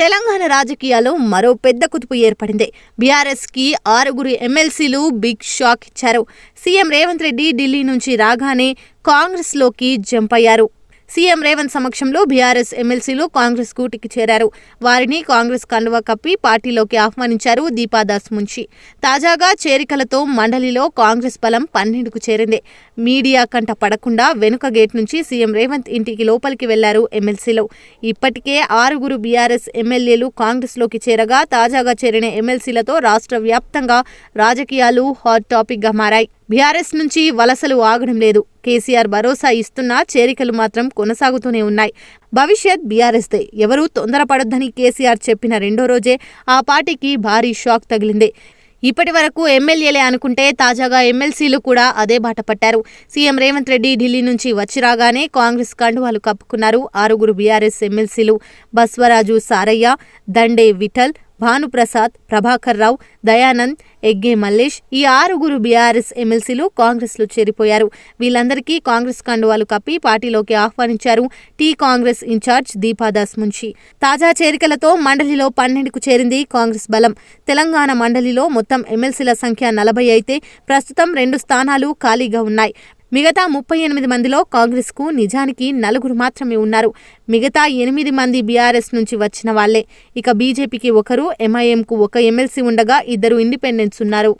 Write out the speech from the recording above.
తెలంగాణ రాజకీయాల్లో మరో పెద్ద కుదుపు ఏర్పడింది. బీఆర్ఎస్కి ఆరుగురు ఎమ్మెల్సీలు బిగ్ షాక్ ఇచ్చారు. సీఎం రేవంత్ రెడ్డి ఢిల్లీ నుంచి రాగానే కాంగ్రెస్లోకి జంప్ అయ్యారు. సీఎం రేవంత్ సమక్షంలో బీఆర్ఎస్ ఎమ్మెల్సీలు కాంగ్రెస్ కూటికి చేరారు. వారిని కాంగ్రెస్ కండువా కప్పి పార్టీలోకి ఆహ్వానించారు దీపాదాస్ ముంచి తాజాగా చేరికలతో మండలిలో కాంగ్రెస్ బలం పన్నెండుకు చేరింది. మీడియా కంట పడకుండా వెనుక గేట్ నుంచి సీఎం రేవంత్ ఇంటికి లోపలికి వెళ్ళారు ఎమ్మెల్సీలు. ఇప్పటికే ఆరుగురు బీఆర్ఎస్ ఎమ్మెల్యేలు కాంగ్రెస్లోకి చేరగా తాజాగా చేరిన ఎమ్మెల్సీలతో రాష్ట్ర వ్యాప్తంగా రాజకీయాలు హాట్ టాపిక్గా మారాయి. బీఆర్ఎస్ నుంచి వలసలు ఆగడం లేదు. కేసీఆర్ భరోసా ఇస్తున్నా చేరికలు మాత్రం కొనసాగుతూనే ఉన్నాయి. భవిష్యత్ బీఆర్ఎస్దే. ఎవరూ తొందరపడొద్దని కేసీఆర్ చెప్పిన రెండో రోజే ఆ పార్టీకి భారీ షాక్ తగిలింది. ఇప్పటి వరకు ఎమ్మెల్యేలే అనుకుంటే తాజాగా ఎమ్మెల్సీలు కూడా అదే బాట పట్టారు. సీఎం రేవంత్ రెడ్డి ఢిల్లీ నుంచి వచ్చి రాగానే కాంగ్రెస్ కండువాలు కప్పుకున్నారు. ఆరుగురు బీఆర్ఎస్ ఎమ్మెల్సీలు బస్వరాజు సారయ్య దండే విఠల్ భానుప్రసాద్ ప్రభాకర్ రావు దయానంద్ ఎగ్గే మల్లేష్ ఈ ఆరుగురు బీఆర్ఎస్ ఎమ్మెల్సీలు కాంగ్రెస్లో చేరిపోయారు. వీళ్ళందరికీ కాంగ్రెస్ కండువాలు కప్పి పార్టీలోకి ఆహ్వానించారు టీ కాంగ్రెస్ ఇన్ఛార్జ్ దీపాదాస్ మున్షి. తాజా చేరికలతో మండలిలో పన్నెండుకు చేరింది కాంగ్రెస్ బలం. తెలంగాణ మండలిలో మొత్తం ఎమ్మెల్సీల సంఖ్య నలభై అయితే ప్రస్తుతం రెండు స్థానాలు ఖాళీగా ఉన్నాయి. మిగతా ముప్పై ఎనిమిది మందిలో కాంగ్రెస్కు నిజానికి నలుగురు మాత్రమే ఉన్నారు. మిగతా ఎనిమిది మంది బీఆర్ఎస్ నుంచి వచ్చిన వాళ్ళే. ఇక బీజేపీకి ఒకరు ఎంఐఎంకు ఒక ఎమ్మెల్సీ ఉండగా ఇద్దరు ఇండిపెండెంట్స్ ఉన్నారు.